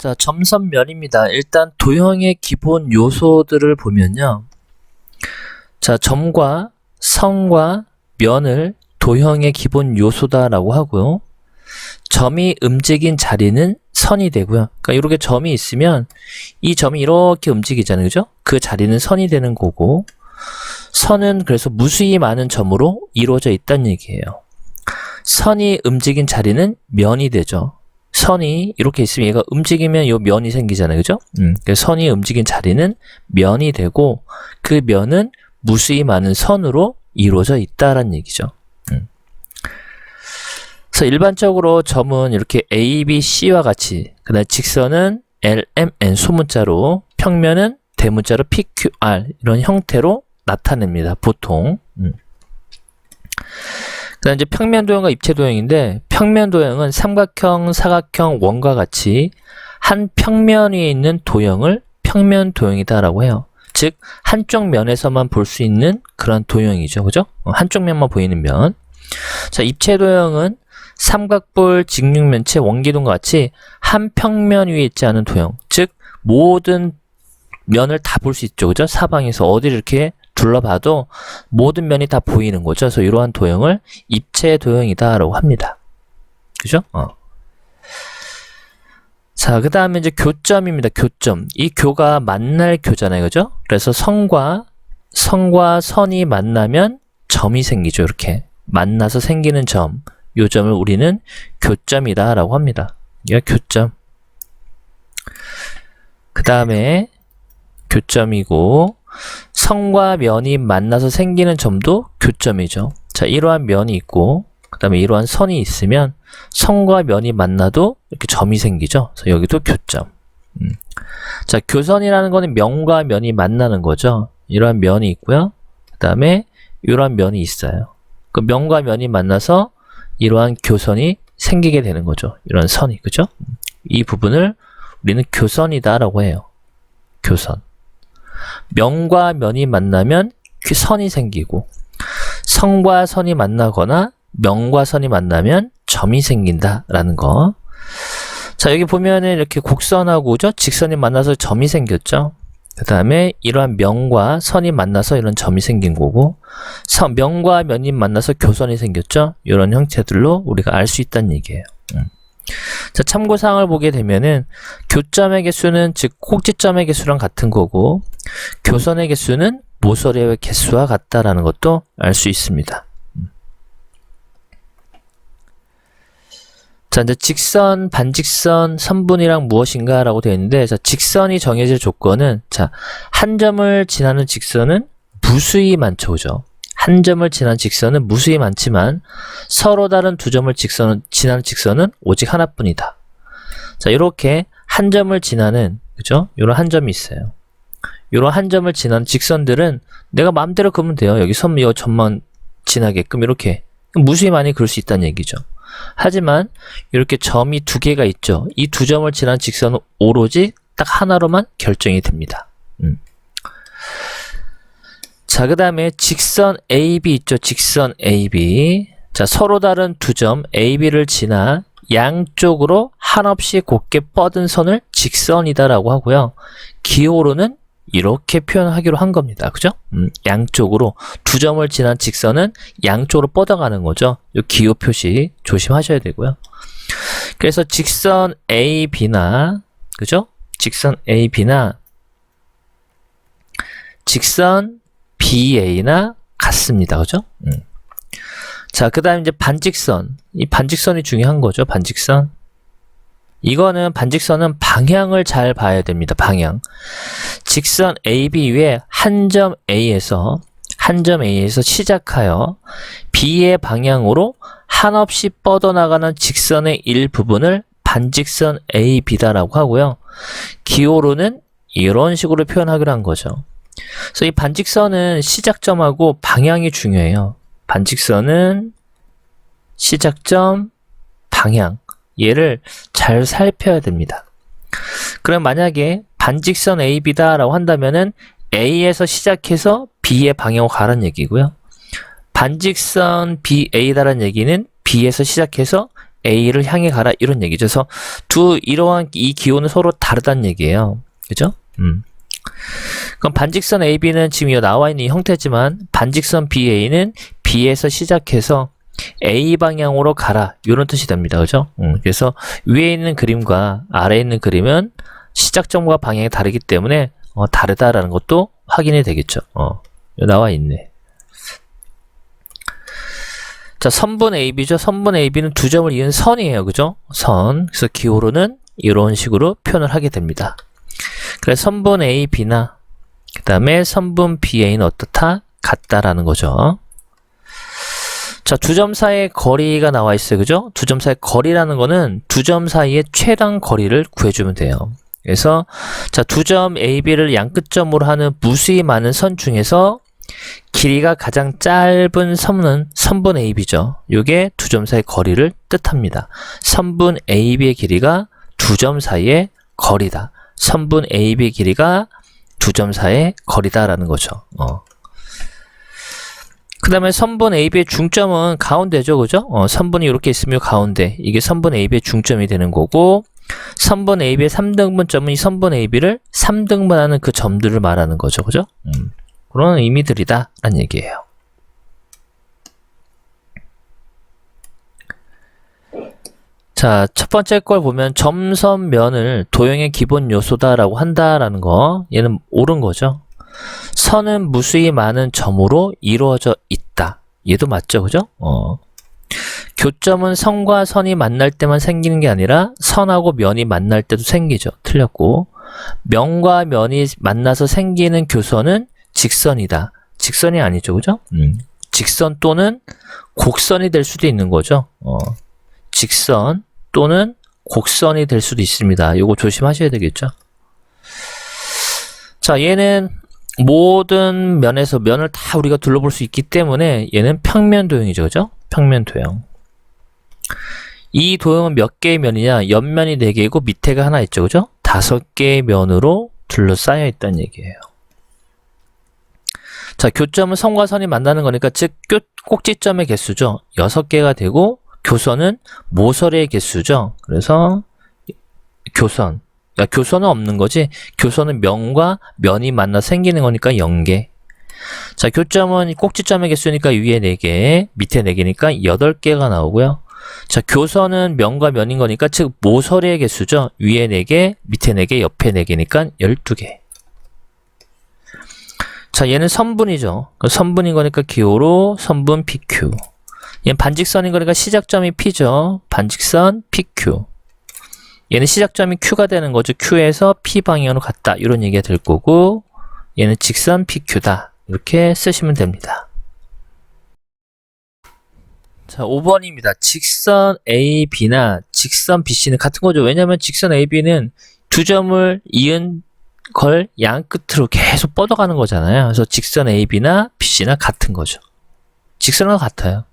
자, 점선면입니다. 일단 도형의 기본 요소들을 보면요. 자, 점과 선과 면을 도형의 기본 요소다라고 하고요. 점이 움직인 자리는 선이 되고요. 그러니까 이렇게 점이 있으면 이 점이 이렇게 움직이잖아요. 그죠? 그 자리는 선이 되는 거고 선은 그래서 무수히 많은 점으로 이루어져 있다는 얘기예요. 선이 움직인 자리는 면이 되죠. 선이 이렇게 있으면 얘가 움직이면 요 면이 생기잖아요. 그죠? 음, 그래서 선이 움직인 자리는 면이 되고 그 면은 무수히 많은 선으로 이루어져 있다라는 얘기죠. 음. 그래서 일반적으로 점은 이렇게 A, B, C와 같이 그다음 직선은 L, M, N 소문자로 평면은 대문자로 P, Q, R 이런 형태로 나타냅니다. 보통. 음. 그다음 이제 평면 도형과 입체 도형인데 평면 도형은 삼각형, 사각형, 원과 같이 한 평면 위에 있는 도형을 평면 도형이다라고 해요. 즉 한쪽 면에서만 볼 수 있는 그런 도형이죠. 그죠? 어, 한쪽 면만 보이는 면. 자, 입체 도형은 삼각볼, 직육면체, 원기둥과 같이 한 평면 위에 있지 않은 도형. 즉 모든 면을 다 볼 수 있죠. 그죠? 사방에서 어디를 이렇게 둘러봐도 모든 면이 다 보이는 거죠. 그래서 이러한 도형을 입체 도형이다라고 합니다. 그죠? 어. 자, 그 다음에 이제 교점입니다. 교점. 이 교가 만날 교잖아요. 그죠? 그래서 선과, 선과 선이 만나면 점이 생기죠. 이렇게. 만나서 생기는 점. 요 점을 우리는 교점이다 라고 합니다. 이게 교점. 그 다음에 교점이고, 선과 면이 만나서 생기는 점도 교점이죠. 자, 이러한 면이 있고, 그 다음에 이러한 선이 있으면 선과 면이 만나도 이렇게 점이 생기죠. 그래서 여기도 교점. 음. 자, 교선이라는 거는 면과 면이 만나는 거죠. 이러한 면이 있고요. 그 다음에 이러한 면이 있어요. 그 면과 면이 만나서 이러한 교선이 생기게 되는 거죠. 이런 선이, 그죠? 이 부분을 우리는 교선이다라고 해요. 교선. 면과 면이 만나면 그 선이 생기고 선과 선이 만나거나 면과 선이 만나면 점이 생긴다라는 거. 자, 여기 보면은 이렇게 곡선하고 죠? 직선이 만나서 점이 생겼죠? 그 다음에 이러한 면과 선이 만나서 이런 점이 생긴 거고, 선, 면과 면이 만나서 교선이 생겼죠? 이런 형태들로 우리가 알 수 있다는 얘기예요. 음. 자, 참고사항을 보게 되면은 교점의 개수는 즉 꼭지점의 개수랑 같은 거고, 교선의 개수는 모서리의 개수와 같다라는 것도 알 수 있습니다. 자, 이제 직선, 반직선, 선분이랑 무엇인가 라고 되어 있는데, 자, 직선이 정해질 조건은, 자, 한 점을 지나는 직선은 무수히 많죠, 그죠? 한 점을 지난 직선은 무수히 많지만, 서로 다른 두 점을 직선, 지나는 직선은 오직 하나뿐이다. 자, 이렇게 한 점을 지나는, 그죠? 요런 한 점이 있어요. 요런 한 점을 지난 직선들은 내가 마음대로 그으면 돼요. 여기 선, 요 점만 지나게끔 이렇게. 무수히 많이 그릴 수 있다는 얘기죠. 하지만 이렇게 점이 두 개가 있죠. 이 두 점을 지난 직선은 오로지 딱 하나로만 결정이 됩니다. 음. 자, 그 다음에 직선 AB 있죠. 직선 AB. 자, 서로 다른 두 점 AB를 지나 양쪽으로 한없이 곱게 뻗은 선을 직선이다라고 하고요. 기호로는 이렇게 표현하기로 한 겁니다. 그죠? 음, 양쪽으로 두 점을 지난 직선은 양쪽으로 뻗어가는 거죠. 이 기호 표시 조심하셔야 되고요. 그래서 직선 AB나 그죠? 직선 AB나 직선 BA나 같습니다. 그죠? 음. 자, 그 다음에 이제 반직선. 이 반직선이 중요한 거죠. 반직선. 이거는 반직선은 방향을 잘 봐야 됩니다. 방향. 직선 AB 위에 한 점 A에서 한 점 A에서 시작하여 B의 방향으로 한없이 뻗어나가는 직선의 일부분을 반직선 AB다라고 하고요. 기호로는 이런 식으로 표현하기로 한 거죠. 그래서 이 반직선은 시작점하고 방향이 중요해요. 반직선은 시작점, 방향. 얘를 잘 살펴야 됩니다. 그럼 만약에 반직선 AB다 라고 한다면은 A에서 시작해서 B의 방향으로 가라는 얘기고요. 반직선 BA다라는 얘기는 B에서 시작해서 A를 향해 가라 이런 얘기죠. 그래서 두 이러한 이 기호는 서로 다르다는 얘기예요. 그죠? 음. 그럼 반직선 AB는 지금 여기 나와 있는 이 형태지만 반직선 BA는 B에서 시작해서 A 방향으로 가라 이런 뜻이 됩니다. 그죠? 음, 그래서 위에 있는 그림과 아래에 있는 그림은 시작점과 방향이 다르기 때문에 어, 다르다라는 것도 확인이 되겠죠. 어, 나와 있네. 자, 선분 AB죠. 선분 AB는 두 점을 이은 선이에요. 그죠? 선. 그래서 기호로는 이런 식으로 표현을 하게 됩니다. 그래서 선분 AB나 그 다음에 선분 BA는 어떻다? 같다라는 거죠. 자, 두 점 사이의 거리가 나와 있어요. 그죠? 두 점 사이의 거리라는 거는 두 점 사이의 최단 거리를 구해주면 돼요. 그래서 자, 두 점 AB를 양끝점으로 하는 무수히 많은 선 중에서 길이가 가장 짧은 선은 선분 AB죠. 이게 두 점 사이의 거리를 뜻합니다. 선분 AB의 길이가 두 점 사이의 거리다. 선분 AB의 길이가 두 점 사이의 거리다라는 거죠. 어. 그 다음에 선분 AB의 중점은 가운데죠. 그죠? 어, 선분이 이렇게 있으면 가운데. 이게 선분 AB의 중점이 되는 거고, 선분 AB의 3등분점은 이 선분 AB를 3등분하는 그 점들을 말하는 거죠. 그죠? 음, 그런 의미들이다. 라는 얘기예요. 자, 첫 번째 걸 보면 점선면을 도형의 기본 요소다라고 한다라는 거. 얘는 옳은 거죠. 선은 무수히 많은 점으로 이루어져 있다. 얘도 맞죠, 그죠? 어. 교점은 선과 선이 만날 때만 생기는 게 아니라 선하고 면이 만날 때도 생기죠. 틀렸고. 면과 면이 만나서 생기는 교선은 직선이다. 직선이 아니죠, 그죠? 음. 직선 또는 곡선이 될 수도 있는 거죠. 어. 직선 또는 곡선이 될 수도 있습니다. 요거 조심하셔야 되겠죠. 자, 얘는 모든 면에서 면을 다 우리가 둘러볼 수 있기 때문에 얘는 평면 도형이죠. 그죠? 평면 도형. 이 도형은 몇 개의 면이냐? 옆면이 4개이고 밑에가 하나 있죠. 그죠? 다섯 개의 면으로 둘러싸여 있다는 얘기예요. 자, 교점은 선과 선이 만나는 거니까 즉 교- 꼭지점의 개수죠. 6개가 되고 교선은 모서리의 개수죠. 그래서 교선. 그러니까 교선은 없는 거지. 교선은 면과 면이 만나 생기는 거니까 0개. 자, 교점은 꼭지점의 개수니까 위에 4개, 밑에 4개니까 8개가 나오고요. 자, 교선은 면과 면인 거니까 즉 모서리의 개수죠. 위에 4개, 밑에 4개, 옆에 4개니까 12개. 자, 얘는 선분이죠. 그 선분인 거니까 기호로 선분 PQ. 얘는 반직선인 거니까 시작점이 P죠. 반직선 PQ. 얘는 시작점이 Q가 되는 거죠. Q에서 P 방향으로 갔다. 이런 얘기가 될 거고, 얘는 직선 PQ다. 이렇게 쓰시면 됩니다. 자, 5번입니다. 직선 AB나 직선 BC는 같은 거죠. 왜냐면 직선 AB는 두 점을 이은 걸 양 끝으로 계속 뻗어가는 거잖아요. 그래서 직선 AB나 BC나 같은 거죠. 직선과 같아요.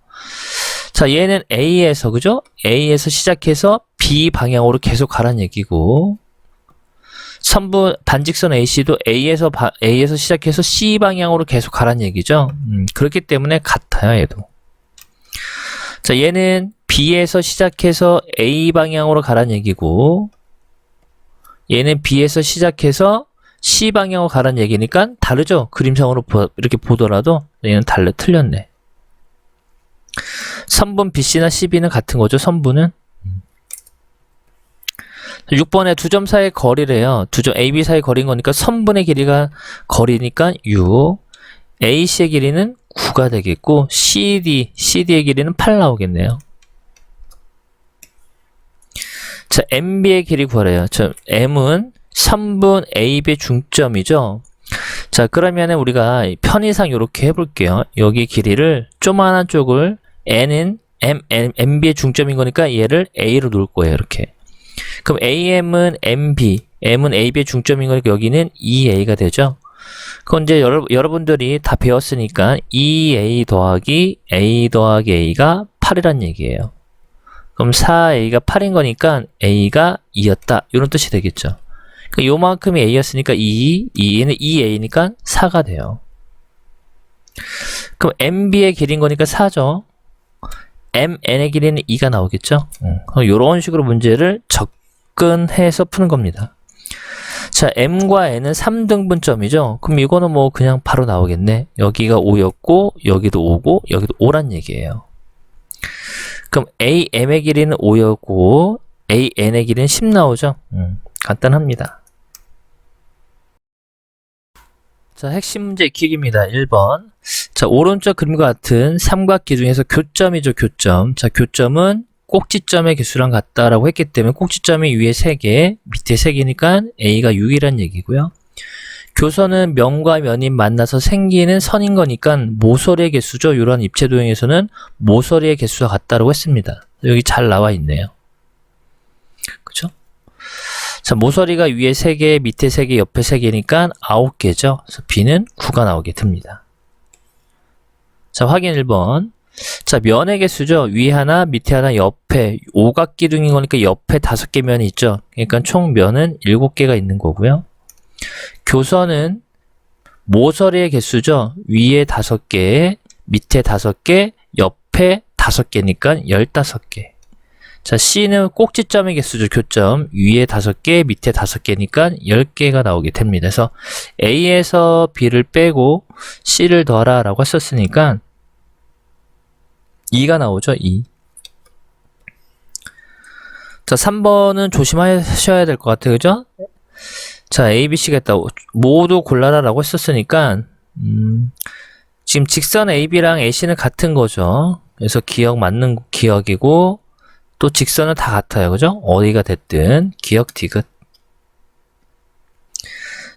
자, 얘는 A에서, 그죠? A에서 시작해서 B 방향으로 계속 가란 얘기고, 선분, 반직선 AC도 A에서, 바- A에서 시작해서 C 방향으로 계속 가란 얘기죠. 음, 그렇기 때문에 같아요, 얘도. 자, 얘는 B에서 시작해서 A 방향으로 가란 얘기고, 얘는 B에서 시작해서 C 방향으로 가란 얘기니까 다르죠? 그림상으로 보- 이렇게 보더라도 얘는 달라, 틀렸네. 선분 BC나 CB는 같은 거죠, 선분은. 6번에 두 점 사이의 거리래요. 두 점 AB 사이 거리인 거니까 선분의 길이가 거리니까 6. AC의 길이는 9가 되겠고 CD, CD의 길이는 8 나오겠네요. 자, MB의 길이 구하래요. 저 M은 3분 AB의 중점이죠. 자, 그러면은 우리가 편의상 이렇게 해볼게요. 여기 길이를 조만한 쪽을 N은 M, M, MB의 중점인 거니까 얘를 A로 놓을 거예요. 이렇게. 그럼 AM은 MB, M은 AB의 중점인 거니까 여기는 EA가 되죠. 그건 이제 여러, 여러분들이 다 배웠으니까 2A 더하기 A 더하기 A가 8이란 얘기예요. 그럼 4A가 8인 거니까 A가 2였다. 이런 뜻이 되겠죠. 그 요만큼이 A였으니까 2, 2는 2A니까 4가 돼요. 그럼 MB의 길인 거니까 4죠. M n의 길이는 2가 나오겠죠? 음, 이런 식으로 문제를 접근해서 푸는 겁니다. 자, m과 n은 3등분점이죠? 그럼 이거는 뭐 그냥 바로 나오겠네. 여기가 5였고, 여기도 5고, 여기도 5란 얘기예요. 그럼 a m의 길이는 5였고, a n의 길이는 10 나오죠? 음, 간단합니다. 자, 핵심 문제 익히기입니다. 1번. 자, 오른쪽 그림과 같은 삼각기 중에서 교점이죠, 교점. 자, 교점은 꼭지점의 개수랑 같다라고 했기 때문에 꼭지점이 위에 3개, 밑에 3개니까 A가 6이란 얘기고요. 교선은 면과 면이 만나서 생기는 선인 거니까 모서리의 개수죠. 이런 입체 도형에서는 모서리의 개수가 같다라고 했습니다. 여기 잘 나와 있네요. 그죠? 자, 모서리가 위에 3개, 밑에 3개, 옆에 3개니까 9개죠. 그래서 B는 9가 나오게 됩니다. 자, 확인 1번. 자, 면의 개수죠. 위에 하나, 밑에 하나, 옆에. 오각 기둥인 거니까 옆에 5개 면이 있죠. 그러니까 총 면은 7개가 있는 거고요. 교선은 모서리의 개수죠. 위에 5개, 밑에 5개, 옆에 5개니까 15개. 자, C는 꼭지점의 개수죠. 교점. 위에 5개, 밑에 5개니까 10개가 나오게 됩니다. 그래서 A에서 B를 빼고 C를 더하라 라고 했었으니까 2가 나오죠. 2. 자, 3번은 조심하셔야 될 것 같아요. 그죠? 자, A, B, C가 있다. 모두 골라라 라고 했었으니까 음, 지금 직선 AB랑 AC는 같은 거죠. 그래서 기억 맞는 기억이고 또 직선은 다 같아요. 그죠? 어디가 됐든 기억 디귿.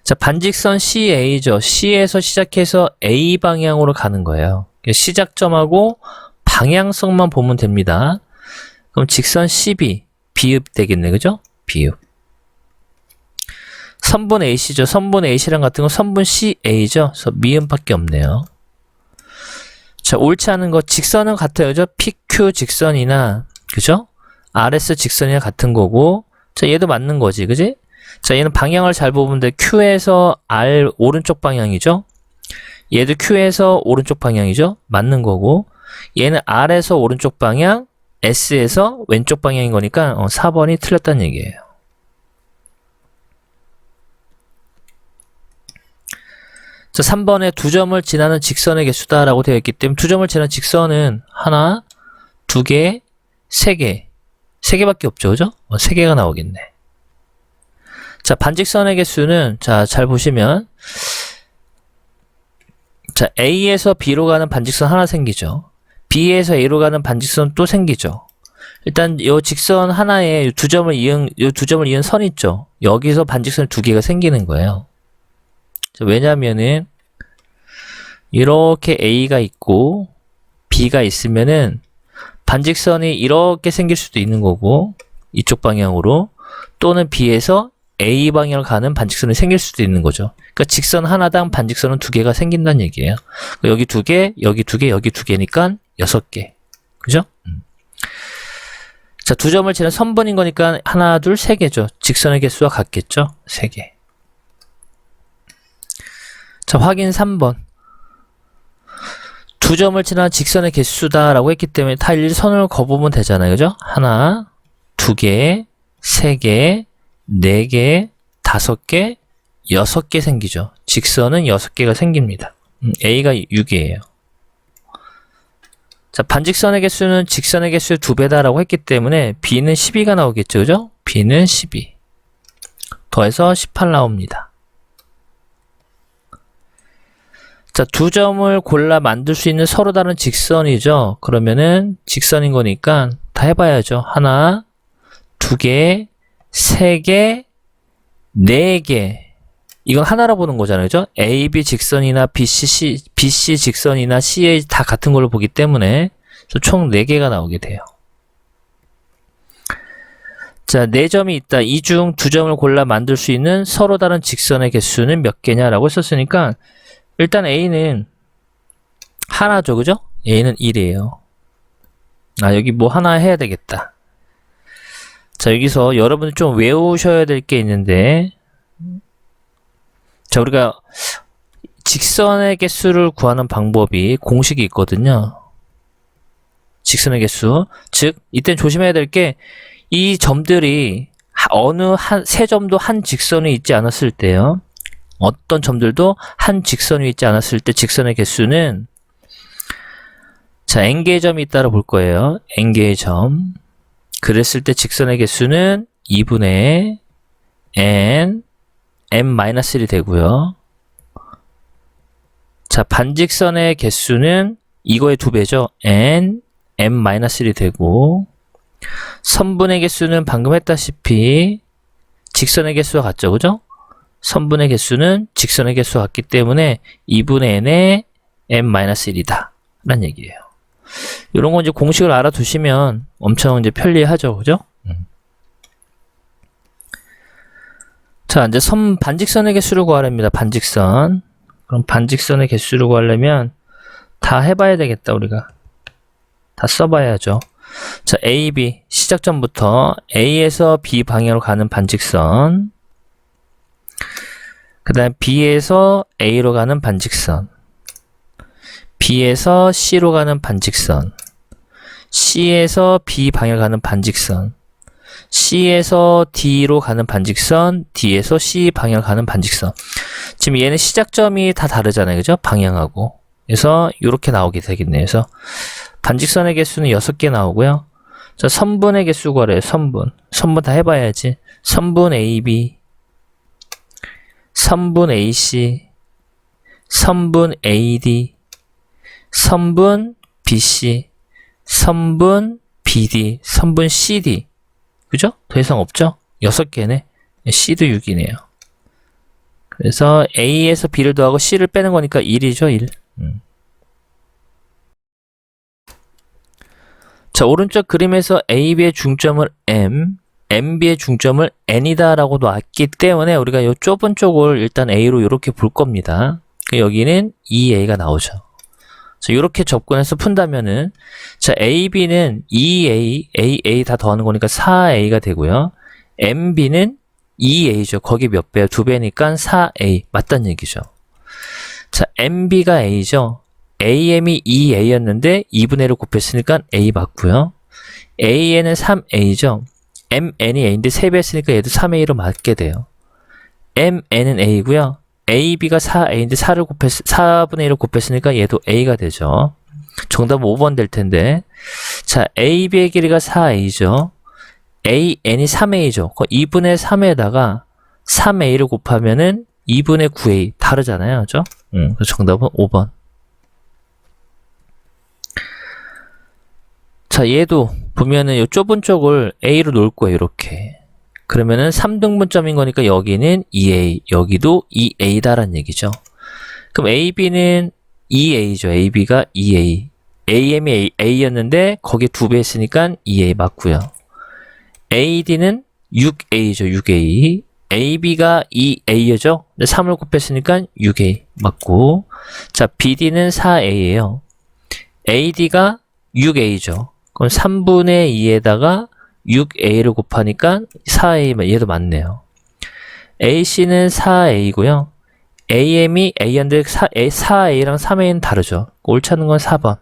자, 반직선 CA죠. C에서 시작해서 A 방향으로 가는 거예요. 시작점하고 방향성만 보면 됩니다. 그럼 직선 CB, 비읍 되겠네. 그죠? 비읍. 선분 AC죠. 선분 AC랑 같은 건 선분 CA죠. 그래서 미음밖에 없네요. 자, 옳지 않은 거 직선은 같아요. 그죠? PQ 직선이나 그죠? RS 직선이나 같은 거고 자, 얘도 맞는 거지. 그지? 자, 얘는 방향을 잘 돼. Q에서 R 오른쪽 방향이죠? 얘도 Q에서 오른쪽 방향이죠? 맞는 거고 얘는 R에서 오른쪽 방향, S에서 왼쪽 방향인 거니까 어, 4번이 틀렸다는 얘기예요. 자, 3번에 두 점을 지나는 직선의 개수다 라고 되어 있기 때문에 두 점을 지나는 직선은 하나, 두 개, 세 개. 세 개밖에 없죠. 그죠? 어, 세 개가 나오겠네. 자, 반직선의 개수는 자, 잘 보시면 자, A에서 B로 가는 반직선 하나 생기죠. B에서 A로 가는 반직선 또 생기죠. 일단 이 직선 하나에 두 점을 이은 이두 점을 이은 선 있죠. 여기서 반직선 두 개가 생기는 거예요. 자, 왜냐면은 이렇게 A가 있고 B가 있으면은 반직선이 이렇게 생길 수도 있는 거고 이쪽 방향으로 또는 B에서 A 방향으로 가는 반직선이 생길 수도 있는 거죠. 그러니까 직선 하나당 반직선은 두 개가 생긴다는 얘기예요. 그러니까 여기 두 개, 여기 두 개, 여기 두 개니까 여섯 개. 그죠? 음. 자, 두 점을 지는 선분인 거니까 하나, 둘, 세 개죠. 직선의 개수와 같겠죠? 세 개. 자, 확인 3번. 두 점을 지난 직선의 개수다라고 했기 때문에 다 일선을 거보면 되잖아요. 그죠? 하나, 두 개, 세 개, 네 개, 다섯 개, 여섯 개 생기죠. 직선은 여섯 개가 생깁니다. 음, A가 6이에요. 자, 반직선의 개수는 직선의 개수의 두 배다라고 했기 때문에 B는 12가 나오겠죠. 그죠? B는 12. 더해서 18 나옵니다. 자, 두 점을 골라 만들 수 있는 서로 다른 직선이죠. 그러면은 직선인 거니까 다 해봐야죠. 하나, 두 개, 세 개, 네 개. 이건 하나로 보는 거잖아요. 그죠? AB 직선이나 BC, C, BC 직선이나 CA 다 같은 걸로 보기 때문에 총 4개가 나오게 돼요. 자, 4점이 있다. 이중두 점을 골라 만들 수 있는 서로 다른 직선의 개수는 몇 개냐라고 했었으니까 일단 A는 하나죠. 그죠? A는 1이에요. 아, 여기 뭐 하나 해야 되겠다. 자, 여기서 여러분이 좀 외우셔야 될 게 있는데 자, 우리가 직선의 개수를 구하는 방법이 공식이 있거든요. 직선의 개수. 즉, 이땐 조심해야 될 게 이 점들이 하- 어느 한 세 점도 한 직선에 있지 않았을 때요. 어떤 점들도 한 직선 위에 있지 않았을 때 직선의 개수는 자, n개의 점이 있다고 볼 거예요. n개의 점. 그랬을 때 직선의 개수는 2분의 n m-1이 되고요. 자, 반직선의 개수는 이거의 두 배죠. n m-1이 되고 선분의 개수는 방금 했다시피 직선의 개수와 같죠. 그죠? 선분의 개수는 직선의 개수와 같기 때문에 2분의 n의 m-1이다. 라는 얘기예요. 이런 거 이제 공식을 알아두시면 엄청 이제 편리하죠. 그죠? 음. 자, 이제 선, 반직선의 개수를 구하랍니다. 반직선. 그럼 반직선의 개수를 구하려면 다 해봐야 되겠다, 우리가. 다 써봐야죠. 자, A, B. 시작점부터 A에서 B 방향으로 가는 반직선. 그 다음 B에서 A로 가는 반직선. B에서 C로 가는 반직선. C에서 B 방향으로 가는 반직선. C에서 D로 가는 반직선, D에서 C 방향 가는 반직선. 지금 얘는 시작점이 다 다르잖아요. 그죠? 방향하고. 그래서 이렇게 나오게 되겠네요. 그래서 반직선의 개수는 6개 나오고요. 자, 선분의 개수 구하래요. 선분. 선분 다 해봐야지. 선분 AB, 선분 AC, 선분 AD, 선분 BC, 선분 BD, 선분 CD. 그죠? 더 이상 없죠? 여섯 개네. C도 6이네요. 그래서 A에서 B를 더하고 C를 빼는 거니까 1이죠, 1. 음. 자, 오른쪽 그림에서 AB의 중점을 M, MB의 중점을 N이다 라고 놨기 때문에 우리가 이 좁은 쪽을 일단 A로 이렇게 볼 겁니다. 그 여기는 2A가 나오죠. 자, 이렇게 접근해서 푼다면은, 자, AB는 2A, AA 다 더하는 거니까 4A가 되고요. MB는 2A죠. 거기 몇 배야? 두 배니까 4A. 맞단 얘기죠. 자, MB가 A죠. AM이 2A였는데 2분의 1을 곱했으니까 A 맞고요. AN은 3A죠. MN이 A인데 3배 했으니까 얘도 3A로 맞게 돼요. MN은 A고요. AB가 4A인데 4를 곱했, 4분의 1을 곱했으니까 얘도 A가 되죠. 정답은 5번 될 텐데. 자, AB의 길이가 4A죠. AN이 3A죠. 2분의 3에다가 3A를 곱하면은 2분의 9A. 다르잖아요. 그죠? 음, 정답은 5번. 자, 얘도 보면은 이 좁은 쪽을 A로 놓을 거예요. 이렇게. 그러면은 3등분점인 거니까 여기는 2A, 여기도 2A다라는 얘기죠. 그럼 AB는 2A죠. AB가 2A. AM이 A, A였는데 거기에 두배 했으니까 2A 맞고요. AD는 6A죠. 6A. AB가 2A죠. 3을 곱했으니까 6A 맞고. 자, BD는 4A예요. AD가 6A죠. 그럼 3분의 2에다가 6a를 곱하니까 4a, 얘도 맞네요. ac는 4a고요. am이 a인데 4, a, 4a랑 3a는 다르죠. 옳지 않은 건 4번.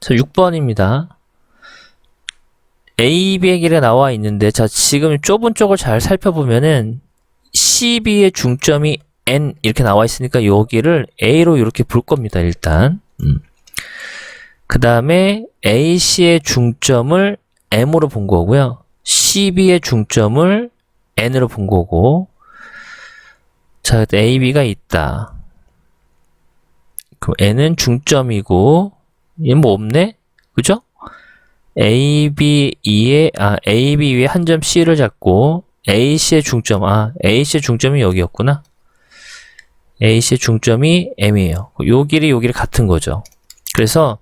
자, 6번입니다. AB의 길이가 나와 있는데, 자, 지금 좁은 쪽을 잘 살펴보면은, CB의 중점이 N 이렇게 나와 있으니까 여기를 A로 이렇게 볼 겁니다, 일단. 음. 그 다음에 AC의 중점을 M으로 본 거고요. CB의 중점을 N으로 본 거고. 자, AB가 있다. 그럼 N은 중점이고, 얘는 뭐 없네? 그죠? AB 2에, 아, AB 위에 한 점 C를 잡고, AC의 중점, 아, AC의 중점이 여기였구나. AC의 중점이 M이에요. 요 길이 요 길이 같은 거죠. 그래서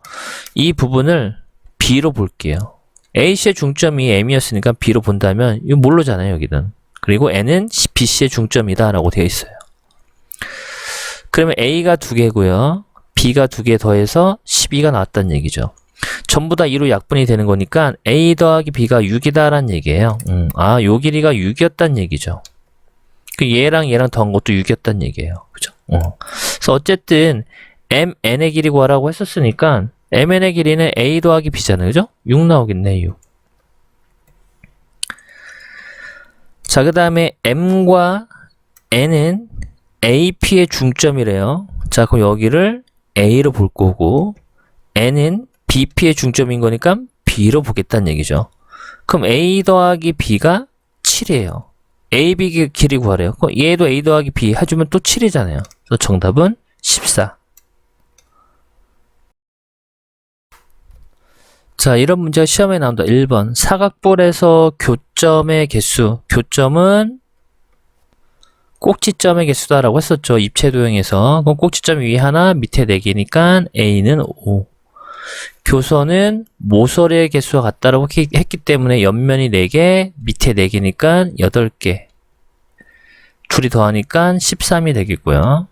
이 부분을 B로 볼게요. AC의 중점이 M이었으니까 B로 본다면 이거 모르잖아요, 여기는. 그리고 N은 BC의 중점이다 라고 되어 있어요. 그러면 A가 두 개고요. B가 두 개 더해서 12가 나왔다는 얘기죠. 전부 다 2로 약분이 되는 거니까 A 더하기 B가 6이다 라는 얘기예요. 음, 아, 요 길이가 6이었다는 얘기죠. 그 얘랑 얘랑 더한 것도 6이었다는 얘기예요. 그죠? 어. 그래서 어쨌든 mn의 길이 구하라고 했었으니까 mn의 길이는 a 더하기 b잖아요. 그죠? 6 나오겠네, 6. 자, 그 다음에 m과 n은 ap의 중점이래요. 자, 그럼 여기를 a로 볼 거고 n은 bp의 중점인 거니까 b로 보겠다는 얘기죠. 그럼 a 더하기 b가 7이에요. Ab 길이 구하래요. 그럼 얘도 a 더하기 b 해주면 또 7이잖아요. 그래서 정답은 14. 자, 이런 문제가 시험에 나온다. 1번. 사각볼에서 교점의 개수. 교점은 꼭지점의 개수다라고 했었죠. 입체 도형에서. 그럼 꼭지점 위에 하나, 밑에 4개니까 A는 5. 교선은 모서리의 개수와 같다라고 했기- 때문에 옆면이 4개, 밑에 4개니까 8개. 둘이 더하니까 13이 되겠고요.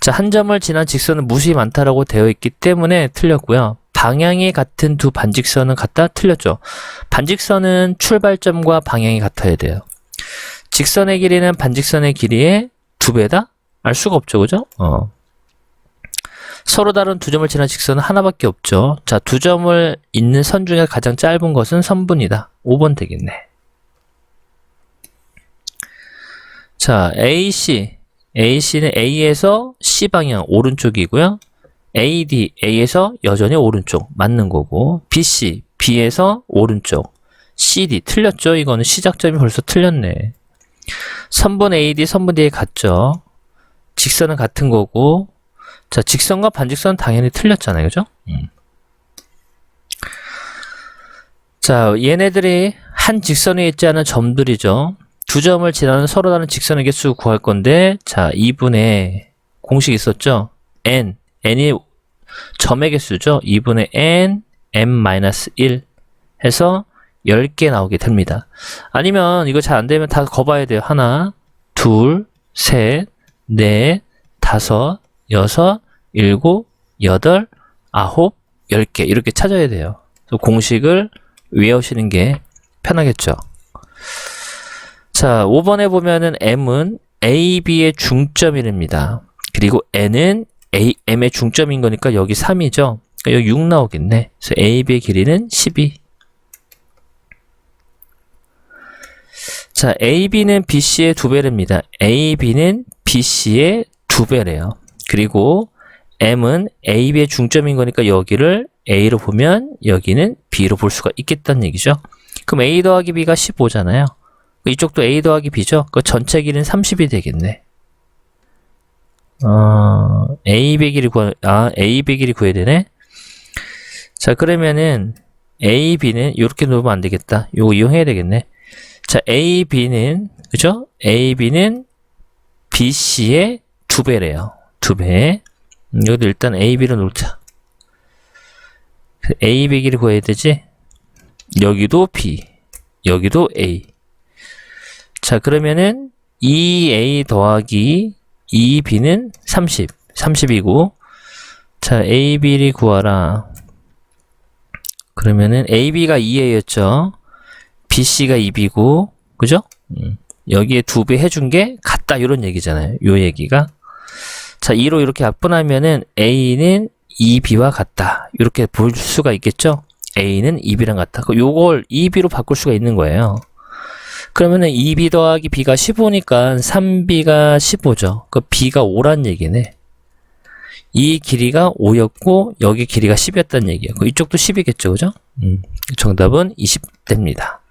자, 한 점을 지난 직선은 무수히 많다라고 되어 있기 때문에 틀렸고요. 방향이 같은 두 반직선은 같다? 틀렸죠. 반직선은 출발점과 방향이 같아야 돼요. 직선의 길이는 반직선의 길이의 두 배다? 알 수가 없죠, 그죠? 어. 서로 다른 두 점을 지난 직선은 하나밖에 없죠. 자, 두 점을 잇는 선 중에 가장 짧은 것은 선분이다. 5번 되겠네. 자, AC. AC는 A에서 C 방향 오른쪽이고요. AD, A에서 여전히 오른쪽 맞는 거고 BC, B에서 오른쪽 CD 틀렸죠? 이거는 시작점이 벌써 틀렸네. 선분 AD, 선분 DA 같죠? 직선은 같은 거고 자, 직선과 반직선은 당연히 틀렸잖아요. 그죠? 음. 자, 얘네들이 한 직선에 있지 않은 점들이죠. 두 점을 지나는 서로 다른 직선의 개수 구할 건데 자, 2분의 공식 있었죠? n, n이 점의 개수죠. 2분의 n, m-1 해서 10개 나오게 됩니다. 아니면 이거 잘 안 되면 다 거봐야 돼요. 하나, 둘, 셋, 넷, 다섯, 여섯, 일곱, 여덟, 아홉, 열 개 이렇게 찾아야 돼요. 공식을 외우시는 게 편하겠죠. 자, 5번에 보면은 m은 a, b의 중점이랍니다. 그리고 n은 a, m의 중점인 거니까 여기 3이죠. 그러니까 여기 6 나오겠네. 그래서 a, b의 길이는 12. 자, AB는 BC의 두 배랍니다. AB는 BC의 두 배래요. 그리고 M은 AB의 중점인 거니까 여기를 A로 보면 여기는 B로 볼 수가 있겠다는 얘기죠. 그럼 A 더하기 B가 15잖아요. 이쪽도 A 더하기 B죠. 그 전체 길이는 30이 되겠네. 어, AB 길이 구하, 아, AB 길이 구해야 되네. 자, 그러면은 AB는 이렇게 놓으면 안 되겠다. 요거 이용해야 되겠네. 자, A, B는, 그죠? A, B는 BC의 두 배래요. 두 배. 음, 여기도 일단 A, B로 놓자. A, B 길이 구해야 되지? 여기도 B. 여기도 A. 자, 그러면은 2A 더하기 2B는 30. 30이고. 자, A, B를 구하라. 그러면은 AB가 2A였죠. BC가 2B고, 그죠? 음, 여기에 두 배 해준 게 같다, 이런 얘기잖아요. 요 얘기가. 자, 2로 이렇게 약분하면은 A는 2B와 같다. 이렇게 볼 수가 있겠죠? A는 2B랑 같다. 그 요걸 2B로 바꿀 수가 있는 거예요. 그러면은 2B 더하기 B가 15니까 3B가 15죠. 그 B가 5란 얘기네. 이 길이가 5였고, 여기 길이가 10이었다는 얘기예요. 그 이쪽도 10이겠죠, 그죠? 음, 정답은 20대입니다.